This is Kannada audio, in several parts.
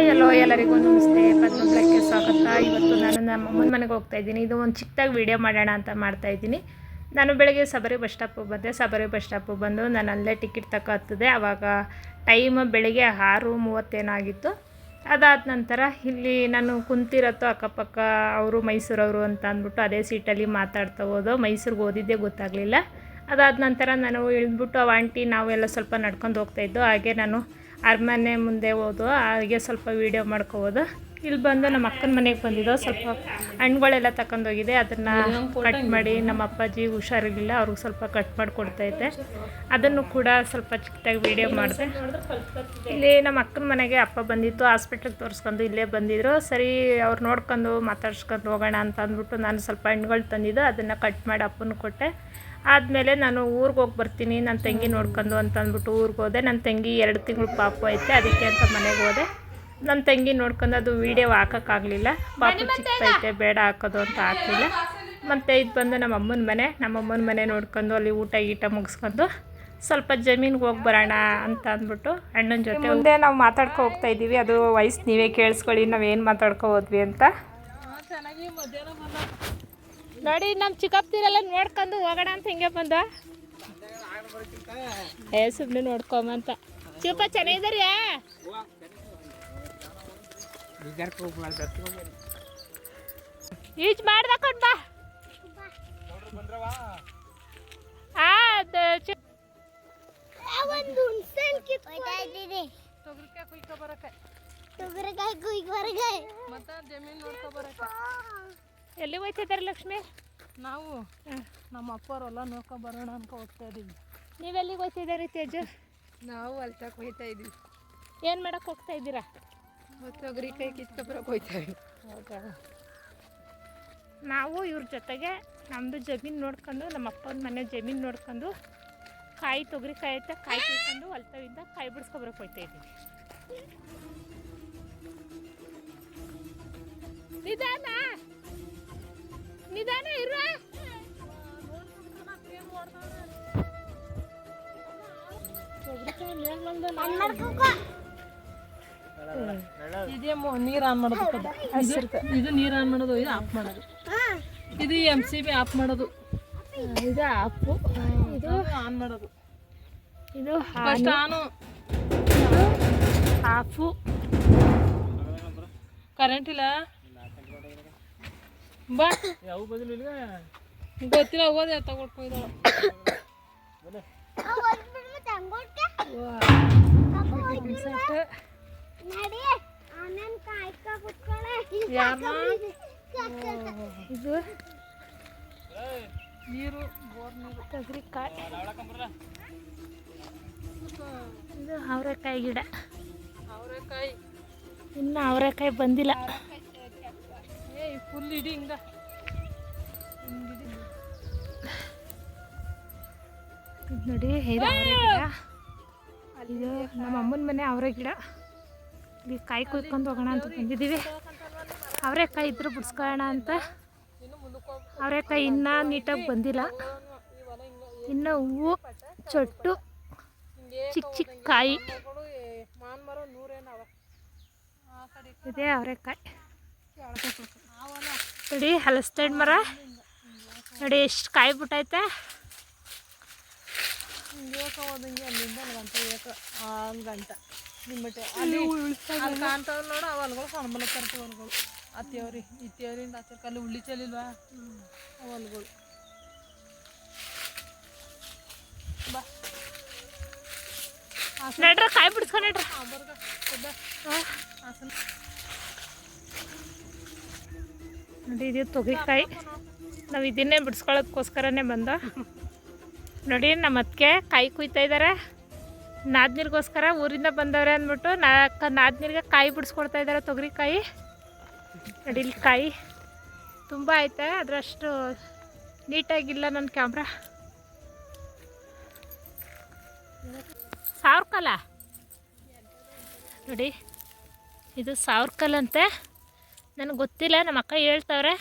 ಹಾಯ್ ಹಲೋ ಎಲ್ಲರಿಗೂ ನಮಸ್ತೆ. ಪದ್ಮಕ್ಕೆ ಸ್ವಾಗತ. ಇವತ್ತು ನಾನು ನಮ್ಮ ಅಮ್ಮನ ಮನೆಗೆ ಹೋಗ್ತಾ ಇದ್ದೀನಿ. ಇದು ಒಂದು ಚಿಕ್ಕದಾಗಿ ವೀಡಿಯೋ ಮಾಡೋಣ ಅಂತ ಮಾಡ್ತಾ ಇದ್ದೀನಿ. ನಾನು ಬೆಳಗ್ಗೆ ಸಬರಿ ಬಸ್ ಸ್ಟಾಪಿಗೆ ಬಂದೆ. ಸಬರಿ ಬಸ್ ಸ್ಟಾಪಿಗೆ ಬಂದು ನಾನು ಅಲ್ಲೇ ಟಿಕೆಟ್ ತಗೋ ಹತ್ತಿದೆ ಆವಾಗ ಟೈಮ್ ಬೆಳಗ್ಗೆ ಆರು ಮೂವತ್ತೇನಾಗಿತ್ತು. ಅದಾದ ನಂತರ ಇಲ್ಲಿ ನಾನು ಕುಂತಿರತ್ತೋ ಅಕ್ಕಪಕ್ಕ ಅವರು ಮೈಸೂರವರು ಅಂತ ಅಂದ್ಬಿಟ್ಟು ಅದೇ ಸೀಟಲ್ಲಿ ಮಾತಾಡ್ತಾ ಹೋದೋ, ಮೈಸೂರಿಗೆ ಓದಿದ್ದೇ ಗೊತ್ತಾಗಲಿಲ್ಲ. ಅದಾದ ನಂತರ ನಾನು ಇಳಿದ್ಬಿಟ್ಟು ಆ ಆಂಟಿ ನಾವೆಲ್ಲ ಸ್ವಲ್ಪ ನಡ್ಕೊಂಡು ಹೋಗ್ತಾ ಇದ್ದೋ, ಹಾಗೆ ನಾನು ಅರಮನೆ ಮುಂದೆ ಹೋದು, ಹಾಗೆ ಸ್ವಲ್ಪ ವೀಡಿಯೋ ಮಾಡ್ಕೋಬೋದು. ಇಲ್ಲಿ ಬಂದು ನಮ್ಮ ಅಕ್ಕನ ಮನೆಗೆ ಬಂದಿದ್ದೋ, ಸ್ವಲ್ಪ ಹಣ್ಣುಗಳೆಲ್ಲ ತಗೊಂಡೋಗಿದೆ ಅದನ್ನು ಕಟ್ ಮಾಡಿ ನಮ್ಮ ಅಪ್ಪಾಜಿ ಹುಷಾರಿರಲಿಲ್ಲ, ಅವ್ರಿಗೆ ಸ್ವಲ್ಪ ಕಟ್ ಮಾಡಿ ಕೊಡ್ತೈತೆ ಅದನ್ನು ಕೂಡ ಸ್ವಲ್ಪ ಚಿಕ್ಕದಾಗಿ ವೀಡಿಯೋ ಮಾಡಿದೆ. ಇಲ್ಲಿ ನಮ್ಮ ಅಕ್ಕನ ಮನೆಗೆ ಅಪ್ಪ ಬಂದಿತ್ತು ಹಾಸ್ಪಿಟ್ಲಿಗೆ ತೋರಿಸ್ಕೊಂಡು ಇಲ್ಲೇ ಬಂದಿದ್ರು. ಸರಿ, ಅವ್ರು ನೋಡ್ಕೊಂಡು ಮಾತಾಡ್ಸ್ಕೊಂಡು ಹೋಗೋಣ ಅಂತ ಅಂದ್ಬಿಟ್ಟು ನಾನು ಸ್ವಲ್ಪ ಹಣ್ಣುಗಳು ತಂದಿದ್ದು, ಅದನ್ನು ಕಟ್ ಮಾಡಿ ಅಪ್ಪನ ಕೊಟ್ಟೆ. ಆದಮೇಲೆ ನಾನು ಊರಿಗೆ ಹೋಗಿ ಬರ್ತೀನಿ ನನ್ನ ತಂಗಿ ನೋಡ್ಕೊಂಡು ಅಂತ ಅಂದ್ಬಿಟ್ಟು ಊರಿಗೆ ಹೋದೆ. ನನ್ನ ತಂಗಿ ಎರಡು ತಿಂಗಳು ಪಾಪು ಐತೆ ಅದಕ್ಕೆ ಅಂತ ಮನೆಗೆ ಹೋದೆ. ನನ್ನ ತಂಗಿ ನೋಡ್ಕೊಂಡು ಅದು ವೀಡಿಯೋ ಹಾಕೋಕ್ಕಾಗಲಿಲ್ಲ. ಪಾಪು ಚಿಕ್ಕೈತೆ ಬೇಡ ಹಾಕೋದು ಅಂತ ಹಾಕಲಿಲ್ಲ. ಮತ್ತು ಇದು ಬಂದು ನಮ್ಮ ಅಮ್ಮನ ಮನೆ. ನಮ್ಮ ಅಮ್ಮನ ಮನೆ ನೋಡ್ಕೊಂಡು ಅಲ್ಲಿ ಊಟ ಗೀಟ ಮುಗಿಸ್ಕೊಂಡು ಸ್ವಲ್ಪ ಜಮೀನಿಗೆ ಹೋಗಿ ಬರೋಣ ಅಂತ ಅಂದ್ಬಿಟ್ಟು ಅಣ್ಣನ ಜೊತೆ ಮುಂದೆ ನಾವು ಮಾತಾಡ್ಕೊ ಹೋಗ್ತಾ ಇದ್ದೀವಿ. ಅದು ವಯಸ್ಸು ನೀವೇ ಕೇಳಿಸ್ಕೊಳ್ಳಿ ನಾವೇನು ಮಾತಾಡ್ಕೊ ಹೋದ್ವಿ ಅಂತ. ನೋಡಿ ನಮ್ಮ ಚಿಕ್ಕಪ್ಪದಿರೆಲ್ಲ ನೋಡ್ಕೊಂಡು ಹೋಗೋಣ ಅಂತ ಹಿಂಗೆ ಬಂದ. ಏ ಸುಮ್ಮನೆ ನೋಡ್ಕೊಂಬಂತ ಚಿಪ್ಪ ಚೆನ್ನಾಗಿದ್ದಾರೆ ಈಜ್ ಮಾಡ್ದಕೊಂಡ್ ಬಾ. ಆ, ಎಲ್ಲಿ ಹೋಯ್ತಿದ್ದಾರೆ ಲಕ್ಷ್ಮಿ? ನಾವು ನಮ್ಮ ಅಪ್ಪವರೆಲ್ಲ ನೋಕ ಬರೋಣ ಅನ್ಕೊ ಹೋಗ್ತಾ ಇದೀವಿ. ನೀವೆಲ್ಲಿಗೆ ಹೋಗ್ತಿದ್ದೀರಿ ತೇಜ? ನಾವು ಅಲ್ತಕ್ಕೆ ಹೋಯ್ತಾ ಇದೀವಿ. ಏನು ಮಾಡಕ್ಕೆ ಹೋಗ್ತಾ ಇದ್ದೀರಾ? ಮತ್ತೆ ಕೈ ಕಿತ್ಕೊಬರಕ್ಕೆ ಹೋಯ್ತಾ ಇದ್ದೀವಿ ಹೌದಾ? ನಾವು ಇವ್ರ ಜೊತೆಗೆ ನಮ್ಮದು ಜಮೀನು ನೋಡ್ಕೊಂಡು ನಮ್ಮ ಅಪ್ಪನ ಮನೆ ಜಮೀನು ನೋಡ್ಕೊಂಡು ಕಾಯಿ ತೊಗರಿ ಕಾಯಿ ಐತೆ ಕಾಯಿ ತಿಳ್ಕೊಂಡು ಅಲ್ತವಿಂದ ಕಾಯಿ ಬಿಡಿಸ್ಕೊಬರಕ್ಕೆ ಹೋಗ್ತಾ ಇದ್ದೀವಿ ನಿಧಾನ! ನಿಧಾನ ಇರ ಇದೇ ನೀರು ಆನ್ ಮಾಡೋದು ಇದು- ಇದು ನೀರು ಆನ್ ಮಾಡೋದು ಇದು ಆಫ್ ಮಾಡೋದು. ಇದು ಎಂ ಸಿ ಬಿ ಆಫ್ ಮಾಡೋದು. ಇದು ಆಫ್. ಇದು ಆನ್ ಮಾಡೋದು. ಇದು ಫಸ್ಟ್ ಆನು ಆಫು. ಕರೆಂಟ್ ಇಲ್ಲ? ಬಾ. ಯಾವ ಬದಲು ಇಲ್ಲ ಗೊತ್ತಿಲ್ಲ ಹೋದೆ ಕಾಯ್ಕ ಕುತ್ಕೊಳ್ಳೆ ಇದು ನೀರು ಬೋರ್ ನೀರು. ತೊಗರಿಕಾಯಿ ಇದು ಅವರೆಕಾಯಿ ಗಿಡ. ಅವರೆಕಾಯಿ. ಇನ್ನು ಅವರೆಕಾಯಿ ಬಂದಿಲ್ಲ. ಫುಲ್ ಇಡಿ ಹಿಂಗ ನೋಡಿ ಇದು ಇದು ನಮ್ಮ ಅಮ್ಮನ ಮನೆ ಅವರ ಗಿಡ. ಇಲ್ಲಿ ಕಾಯಿ ಕುಯ್ಕೊಂಡು ಹೋಗೋಣ ಅಂತ ಬಂದಿದ್ದೀವಿ. ಅವರೆಕಾಯಿ ಇದ್ರೆ ಬಿಡ್ಸ್ಕೊಳ್ಳೋಣ ಅಂತ. ಅವರೆಕಾಯಿ ಇನ್ನೂ ನೀಟಾಗಿ ಬಂದಿಲ್ಲ. ಇನ್ನು ಹೂವು ಚೊಟ್ಟು ಚಿಕ್ಕ ಚಿಕ್ಕ ಕಾಯಿ. ಇದೆ ಅವರೆಕಾಯಿ ನೋಡಿ ಹಲಸ್ಟೈಡ್ ಮರ. ನೋಡಿ ಎಷ್ಟು ಕಾಯಿ ಬಿಟ್ಟೈತೆ. ಏಕ ಹೋದಂಗೆ ಅಲ್ಲಿಂದ ಒಂದು ಗಂಟೆ ಏಕ ಒಂದು ಗಂಟೆ. ನಿಮ್ಮಟ್ಟೆ ಅಲ್ಲಿ ಅಲ್ಲಿ ಕಾಣ್ತಾವ ನೋಡು ಅವು ಹೊಲ್ಗಳು ಸಣ್ಣ ತರ್ತೀವಿ ಹೊಲ್ಗಳು. ಆ ತೇವ್ರಿ ಈ ತೇವ್ರಿಂದ ಆಚೆ ಅಲ್ಲಿ ಉಳ್ಳಿ ಚಲಿಲ್ವಾ ಅವು ಹೊಲ್ಗಳು. ಬಾ. ನಡ್ರ ಕಾಯಿ ಬಿಡಿಸ್ಕೊಂಡು ನಡ್ರ. ಬರ್ಗ ಉದ್ದ ಹಾಸನ. ನೋಡಿ ಇದು ತೊಗರಿಕಾಯಿ. ನಾವು ಇದನ್ನೇ ಬಿಡಿಸ್ಕೊಳ್ಳೋದಕ್ಕೋಸ್ಕರನೇ ಬಂದ. ನೋಡಿ ನಮ್ಮ ಅತ್ತಿಗೆ ಕಾಯಿ ಕುಯ್ತಾ ಇದ್ದಾರೆ ನಾದ್ನೀರಿಗೋಸ್ಕರ ಊರಿಂದ ಬಂದವ್ರೆ ಅಂದ್ಬಿಟ್ಟು ನಾಲ್ಕು ನಾದ್ನೀರಿಗೆ ಕಾಯಿ ಬಿಡಿಸ್ಕೊಡ್ತಾ ಇದ್ದಾರೆ ತೊಗರಿಕಾಯಿ. ನೋಡಿ, ಇಲ್ಲಿ ಕಾಯಿ ತುಂಬ ಐತೆ, ಅದರಷ್ಟು ನೀಟಾಗಿಲ್ಲ ನನ್ನ ಕ್ಯಾಮ್ರಾ. ಸಾವಿರ ಕಾಲ ನೋಡಿ, ಇದು ಸಾವಿರ ಕಾಲ ಅಂತೆ ನನಗೆ ಗೊತ್ತಿಲ್ಲ ನಮ್ಮ ಅಕ್ಕ ಹೇಳ್ತವ್ರೆ.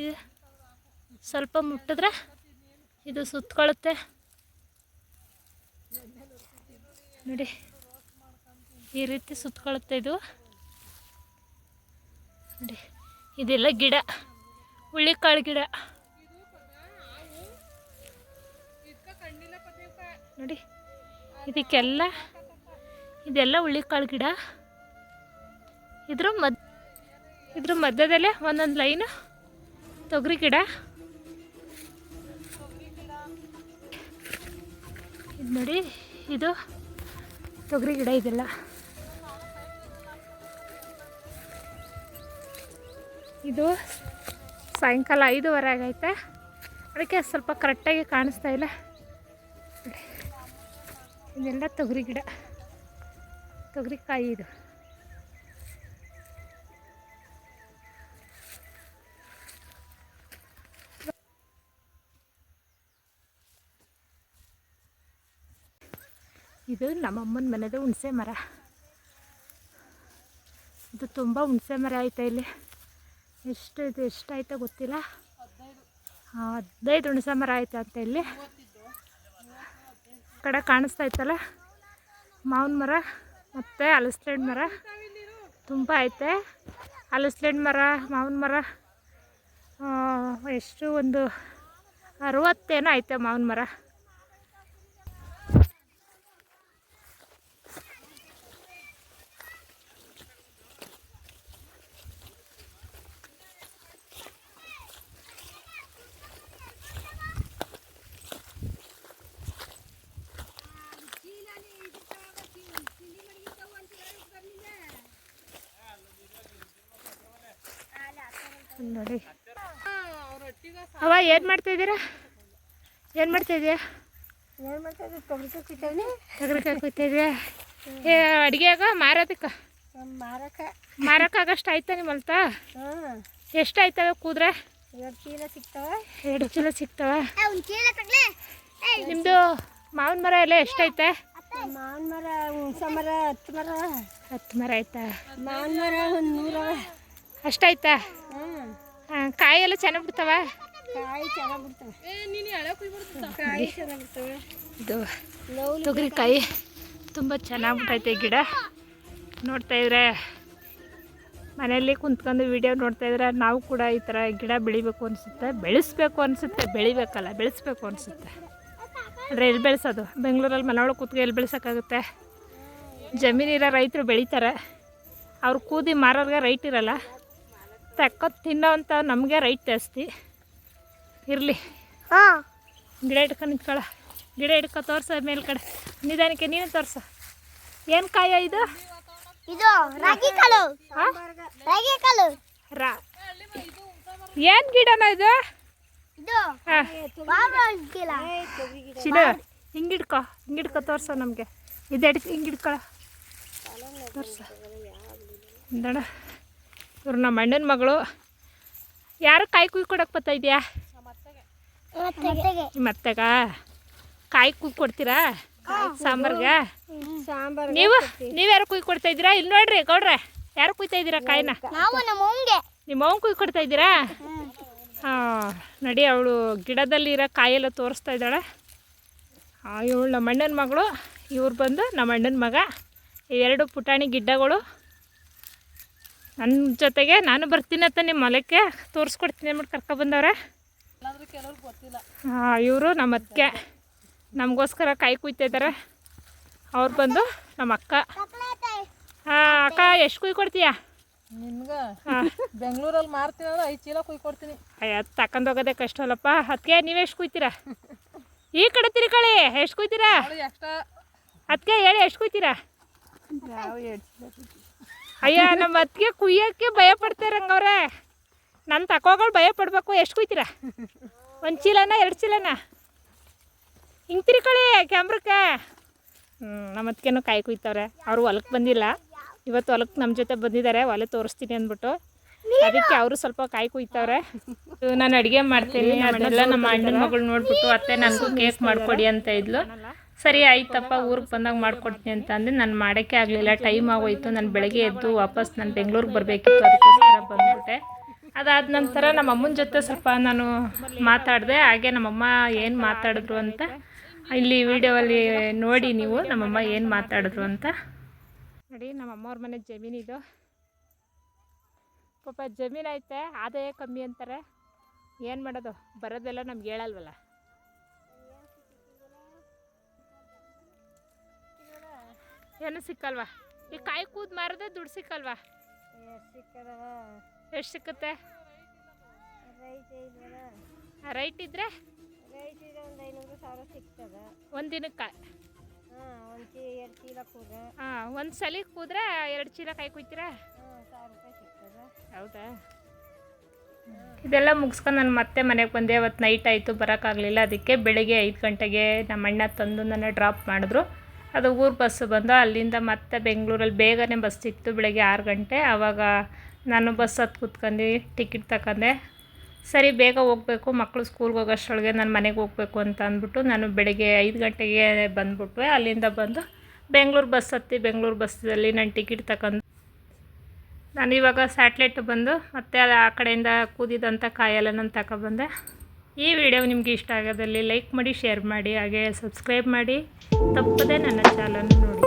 ಇದು ಸ್ವಲ್ಪ ಮುಟ್ಟಿದ್ರೆ ಇದು ಸುತ್ತಕೊಳ್ಳುತ್ತೆ ನೋಡಿ, ಈ ರೀತಿ ಸುತ್ತಕೊಳ್ಳುತ್ತೆ ಇದು. ನೋಡಿ, ಇದೆಲ್ಲ ಗಿಡ, ಹುಳ್ಳಿಕಾಳು ಗಿಡ. ನೋಡಿ, ಇದಕ್ಕೆಲ್ಲ, ಇದೆಲ್ಲ ಹುಳ್ಳಿಕಾಳು ಗಿಡ. ಇದ್ರ ಮದ್ ಇದ್ರ ಮಧ್ಯದಲ್ಲೇ ಒಂದೊಂದು ಲೈನ್. ತೊಗರಿ ಗಿಡ. ಇದು ನೋಡಿ, ಇದು ತೊಗರಿ ಗಿಡ ಇದೆಲ್ಲ. ಇದು ಸಾಯಂಕಾಲ ಐದೂವರೆ ಆಗೈತೆ. ಅದಕ್ಕೆ ಸ್ವಲ್ಪ ಕರೆಕ್ಟಾಗಿ ಕಾಣಿಸ್ತಾ ಇಲ್ಲ. ಇದೆಲ್ಲ ತೊಗರಿ ಗಿಡ. ತೊಗರಿಕಾಯಿ ಇದು. ಇದು ನಮ್ಮಮ್ಮನ ಮನೆದು ಹುಣಸೆ ಮರ. ಇದು ತುಂಬ ಹುಣಸೆ ಮರ ಐತೆ ಇಲ್ಲಿ. ಎಷ್ಟು ಇದು ಎಷ್ಟಾಯ್ತೋ ಗೊತ್ತಿಲ್ಲ. ಹದಿನೈದು ಹುಣಸೆ ಮರ ಐತೆ ಅಂತ ಇಲ್ಲಿ. ಕಡೆ ಕಾಣಿಸ್ತಾ ಇತ್ತಲ್ಲ ಮಾವಿನ ಮರ ಮತ್ತು ಹಲಸ್ಲೆಣ್ಣು ಮರ ತುಂಬ ಐತೆ. ಹಲಸ್ಲೆಣ್ಣು ಮರ, ಮಾವಿನ ಮರ ಎಷ್ಟು ಒಂದು ಅರವತ್ತೇನೋ ಐತೆ ಮಾವಿನ ಮರ. ನೋಡಿ. ಅವ ಏನು ಮಾಡ್ತಾಯಿದ್ದೀರಾ ಏನು ಮಾಡ್ತಾಯಿದ್ಯಾ ಏನು ಮಾಡ್ತಾ ಇದ್ದೀವಿ ತೊಗರಿ ಕುಯ್ತಾನೆ ತೆಗ್ರಿಕಾಯಿ ಕುಯ್ತಾಯಿದ್ಯಾ ಏ ಅಡುಗೆಯಾಗ ಮಾರೋದಕ್ಕೆ ಮಾರಕ ಮಾರೋಕ್ಕಾಗಷ್ಟು ಆಯ್ತಾ ನಿಮ್ಮ ಹೊಲ್ತ? ಹಾಂ ಎಷ್ಟು ಆಯ್ತವೆ ಕೂದ್ರೆ? ಎರಡು ಚೀಲ ಸಿಗ್ತಾವ. ಎರಡು ಚೀಲ ಸಿಗ್ತವ? ನಿಮ್ಮದು ಮಾವಿನ ಮರ ಎಲ್ಲ ಎಷ್ಟೈತೆ ಮಾವಿನ ಮರ ಹುಣಸ ಮರ ಹತ್ತು ಮರ. ಹತ್ತು ಮರ ಆಯ್ತಾ? ಮಾವಿನ ಮರ ಒಂದು ನೂರ. ಅಷ್ಟಾಯ್ತಾ ಕಾಯಿ ಎಲ್ಲ ಚೆನ್ನಾಗಿ ಬಿಡ್ತಾವ ಕಾಯಿ ಚೆನ್ನಾಗಿ ಬಿಡ್ತವೆ ನೀನು ಎಳೆ ಕುಯ್ಬಿಡ್ತ ಕಾಯಿ ಚೆನ್ನಾಗಿ ಬಿಡ್ತವೆ ಇದು ತೊಗರಿಕಾಯಿ ತುಂಬ ಚೆನ್ನಾಗಿ ಬಿಟ್ಟೈತೆ ಗಿಡ. ನೋಡ್ತಾ ಇದ್ರೆ ಮನೆಯಲ್ಲಿ ಕುಂತ್ಕೊಂಡು ವಿಡಿಯೋ ನೋಡ್ತಾ ಇದ್ರೆ ನಾವು ಕೂಡ ಈ ಥರ ಗಿಡ ಬೆಳಿಬೇಕು ಅನಿಸುತ್ತೆ. ಬೆಳೆಸ್ಬೇಕು ಅನಿಸುತ್ತೆ. ಬೆಳಿಬೇಕಲ್ಲ ಬೆಳೆಸ್ಬೇಕು ಅನಿಸುತ್ತೆ. ಆದರೆ ಎಲ್ಲಿ ಬೆಳೆಸೋದು? ಬೆಂಗಳೂರಲ್ಲಿ ಮನೆ ಕೂತ್ಕೊ ಎಲ್ಲಿ ಬೆಳೆಸೋಕ್ಕಾಗುತ್ತೆ? ಜಮೀನಿರೋ ರೈತರು ಬೆಳೀತಾರೆ. ಅವ್ರು ಕೂದಿ ಮಾರೋರ್ಗೆ ರೈಟ್ ಇರಲ್ಲ. ತಕ್ಕೊತ್ ತಿನ್ನೋವಂಥ ನಮಗೆ ರೈಟ್ ಜಾಸ್ತಿ. ಇರಲಿ. ಹಾಂ. ಗಿಡ ಹಿಡ್ಕೊಂಡು ನಿಂತ್ಕೊಳ್ಳ ಗಿಡ ಹಿಡ್ಕೊ ತೋರ್ಸ ಮೇಲ್ಕಡೆ ನಿಧಾನಕ್ಕೆ ನೀನು ತೋರ್ಸ. ಏನು ಕಾಯ ಇದು? ಇದು ರಾಗಿ ಕಾಳು. ರಾಗಿ ಕಾಳು. ರಾ. ಏನು ಗಿಡನ ಇದು? ಇದು ಹಾಂ ಹಿಂಗಿಡ್ಕೊ ಹಿಂಗಿಡ್ಕೊ ತೋರ್ಸ ನಮಗೆ. ಇದು ಹಿಡ್ಕ ಹಿಂಗಿಡ್ಕೊಳ ತೋರ್ಸ. ಇಂದಣ ಇವ್ರು ನಮ್ಮ ಅಣ್ಣನ ಮಗಳು. ಯಾರು ಕಾಯಿ ಕುಯ್ ಕೊಡಕ್ಕೆ ಬರ್ತಾ ಇದೆಯಾ? ಮತ್ತಾಗ ಕಾಯಿ ಕುಯ್ ಕೊಡ್ತೀರಾ? ಸಾಂಬಾರ್ಗೆ? ಸಾಂಬಾರ್ ನೀವು ನೀವ್ಯಾರು ಕುಯ್ ಕೊಡ್ತಾ ಇದ್ದೀರಾ? ಇಲ್ಲಿ ನೋಡ್ರಿ ಗೌಡ್ರೆ ಯಾರು ಕುಯ್ತಾ ಇದ್ದೀರಾ ಕಾಯಿನ? ನಾವು ನಮ್ಮ ಅವ್ನ ಕುಯ್ ಕೊಡ್ತಾ ಇದ್ದೀರಾ? ಹಾಂ ನಡಿ ಅವಳು ಗಿಡದಲ್ಲಿರೋ ಕಾಯೆಲ್ಲ ತೋರಿಸ್ತಾ ಇದ್ದಾಳೆ. ಇವಳು ನಮ್ಮ ಅಣ್ಣನ ಮಗಳು. ಇವ್ರು ಬಂದು ನಮ್ಮ ಅಣ್ಣನ ಮಗ. ಇವೆರಡು ಪುಟಾಣಿ ಗಿಡ್ಡಗಳು. ನನ್ನ ಜೊತೆಗೆ ನಾನು ಬರ್ತೀನಿ ಅಂತ ನಿಮ್ಮ ಹೊಲಕ್ಕೆ ತೋರಿಸ್ಕೊಡ್ತೀನಿ ಅಂದ್ಬಿಟ್ಟು ಕರ್ಕೊಬಂದವ್ರೆ ಬಂದವ್ರೆ. ಕೆಲವ್ರಿಗೆ ಗೊತ್ತಿಲ್ಲ. ಹಾಂ ಇವರು ನಮ್ಮ ಅತ್ತಿಗೆ. ನಮಗೋಸ್ಕರ ಕಾಯಿ ಕುಯ್ತಾ ಇದ್ದಾರೆ ಅವ್ರು ಬಂದು ನಮ್ಮ ಅಕ್ಕ. ಹಾಂ ಅಕ್ಕ ಎಷ್ಟು ಕುಯ್ ಕೊಡ್ತೀಯಾ? ನಿಮ್ಗೆ ಹಾಂ. ಬೆಂಗಳೂರಲ್ಲಿ ಮಾರ್ತೀನಿ ಅಂದ್ರೆ ಐದು ಚೀಲ ಕುಯ್ಕೊಡ್ತೀನಿ ಅಯ್ಯ ತಗೊಂಡೋಗೋದೇ ಕಷ್ಟ ಅಲ್ಲಪ್ಪ. ಅದಕ್ಕೆ ನೀವು ಎಷ್ಟು ಕುಯ್ತೀರಾ? ಈ ಕಡೆ ತಿರ್ಕೊಳ್ಳಿ ಎಷ್ಟು ಕುಯ್ತೀರಾ? ಅದಕ್ಕೆ ಹೇಳಿ ಎಷ್ಟು ಕುಯ್ತೀರಾ? ಎರಡು ಅಯ್ಯ ನಮ್ಮ ಅತ್ತಿಗೆ ಕುಯ್ಯೋಕ್ಕೆ ಭಯ ಪಡ್ತಾರೆ ಹಂಗವ್ರೆ ನನ್ನ ತಕೋಗಳು ಭಯ ಪಡ್ಬೇಕು ಎಷ್ಟು ಕುಯ್ತೀರ? ಒಂದು ಚೀಲನ ಎರಡು ಚೀಲನ? ಹಿಂಗೆ ತಿರ್ಕೊಳ್ಳಿ ಕ್ಯಾಮ್ರಕ್ಕೆ. ಹ್ಞೂ ನಮ್ಮ ಅತ್ತಿಗೆನೂ ಕಾಯಿ ಕುಯ್ತವ್ರೆ. ಅವರು ಹೊಲಕ್ಕೆ ಬಂದಿಲ್ಲ. ಇವತ್ತು ಹೊಲಕ್ಕೆ ನಮ್ಮ ಜೊತೆ ಬಂದಿದ್ದಾರೆ ಹೊಲ ತೋರಿಸ್ತೀನಿ ಅಂದ್ಬಿಟ್ಟು. ಅದಕ್ಕೆ ಅವರು ಸ್ವಲ್ಪ ಕಾಯಿ ಕುಯ್ತವ್ರೆ. ನಾನು ಅಡುಗೆ ಮಾಡ್ತೀನಿ ಅದೆಲ್ಲ ನಮ್ಮ ಅಣ್ಣನ ಮಗಳು ನೋಡ್ಬಿಟ್ಟು ಅತ್ತೆ ನನಗೂ ಕೇಕ್ ಮಾಡಿಕೊಡಿ ಅಂತ ಇದ್ಲು. ಸರಿ, ಆಯ್ತಪ್ಪ, ಊರಿಗೆ ಬಂದಾಗ ಮಾಡ್ಕೊಡ್ತೀನಿ ಅಂತ ಅಂದ್ರೆ ನಾನು ಮಾಡೋಕ್ಕೆ ಆಗಲಿಲ್ಲ. ಟೈಮ್ ಆಗೋಯ್ತು. ನಾನು ಬೆಳಗ್ಗೆ ಎದ್ದು ವಾಪಸ್ ನಾನು ಬೆಂಗಳೂರಿಗೆ ಬರಬೇಕಿತ್ತು. ಅದಕ್ಕೋಸ್ಕರ ಬಂದ್ಬಿಟ್ಟೆ. ಅದಾದ ನಂತರ ನಮ್ಮ ಅಮ್ಮನ ಜೊತೆ ಸ್ವಲ್ಪ ನಾನು ಮಾತಾಡಿದೆ. ಹಾಗೆ ನಮ್ಮಮ್ಮ ಏನು ಮಾತಾಡಿದ್ರು ಅಂತ ಇಲ್ಲಿ ವಿಡಿಯೋಲ್ಲಿ ನೋಡಿ ನೀವು. ನಮ್ಮಮ್ಮ ಏನು ಮಾತಾಡಿದ್ರು ಅಂತ. ನೋಡಿ ನಮ್ಮ ಅಮ್ಮವ್ರ ಮನೆ ಜಮೀನಿದು ಪಾಪ ಜಮೀನು ಐತೆ. ಆದಾಯ ಕಮ್ಮಿ ಅಂತಾರೆ. ಏನು ಮಾಡೋದು? ಬರೋದೆಲ್ಲ ನಮ್ಗೆ ಹೇಳಲ್ವಲ್ಲ? ಏನು ಸಿಕ್ಕಲ್ವಾ? ಈ ಕಾಯಿ ಕೂದ್ ಮಾರದೆ ದುಡ್ಡು ಸಿಕ್ಕಲ್ವಾ? ಎಷ್ಟು ಸಿಕ್ಕುತ್ತೆ? ರೈಟ್ ಇದ್ರೆ? ಒಂದು ದಿನಕ್ಕೆ? ಹಾಂ ಒಂದು ಎರಡು ಚೀಲ ಕೂದ ಹಾಂ ಒಂದು ಸಲ ಕೂದ್ರೆ ಎರಡು ಚೀಲ ಕಾಯಿ ಕುಯ್ತೀರಾ? ಹೌದಾ? ಇದೆಲ್ಲ ಮುಗಿಸ್ಕೊಂಡು ನಾನು ಮತ್ತೆ ಮನೆಗೆ ಬಂದೆ. ಅವತ್ತು ನೈಟ್ ಆಯಿತು ಬರೋಕ್ಕಾಗಲಿಲ್ಲ ಅದಕ್ಕೆ ಬೆಳಗ್ಗೆ ಐದು ಗಂಟೆಗೆ ನಮ್ಮ ಅಣ್ಣ ತಂದು ನನ್ನ ಡ್ರಾಪ್ ಮಾಡಿದ್ರು. ಅದು ಊರು ಬಸ್ಸು ಬಂದು ಅಲ್ಲಿಂದ ಮತ್ತೆ ಬೆಂಗಳೂರಲ್ಲಿ ಬೇಗನೆ ಬಸ್ ಸಿಕ್ತು ಬೆಳಗ್ಗೆ ಆರು ಗಂಟೆ. ಆವಾಗ ನಾನು ಬಸ್ ಹತ್ತು ಕೂತ್ಕೊಂಡು ಟಿಕೆಟ್ ತಗೊಂಡೆ ಸರಿ, ಬೇಗ ಹೋಗಬೇಕು ಮಕ್ಕಳು ಸ್ಕೂಲ್ಗೆ ಹೋಗೋಷ್ಟೊಳಗೆ ನಾನು ಮನೆಗೆ ಹೋಗಬೇಕು ಅಂತ ಅಂದ್ಬಿಟ್ಟು ನಾನು ಬೆಳಗ್ಗೆ ಐದು ಗಂಟೆಗೆ ಬಂದ್ಬಿಟ್ವೆ. ಅಲ್ಲಿಂದ ಬಂದು ಬೆಂಗಳೂರು ಬಸ್ ಹತ್ತಿ ಬೆಂಗಳೂರು ಬಸ್ಸಲ್ಲಿ ನಾನು ಟಿಕೆಟ್ ತಗೊಂಡು ನಾನು ಇವಾಗ ಸ್ಯಾಟ್ಲೈಟ್ ಬಂದು ಮತ್ತೆ ಆ ಕಡೆಯಿಂದ ಕೂದಿದಂಥ ಕಾಯಲ್ಲ ನಾನು ತಗೊಬಂದೆ ಈ ವಿಡಿಯೋ ನಿಮಗೆ ಇಷ್ಟ ಆಗೋದಲ್ಲಿ ಲೈಕ್ ಮಾಡಿ, ಶೇರ್ ಮಾಡಿ, ಹಾಗೆ ಸಬ್ಸ್ಕ್ರೈಬ್ ಮಾಡಿ. ತಪ್ಪದೇ ನನ್ನ ಚಾನಲ್ ನೋಡಿ.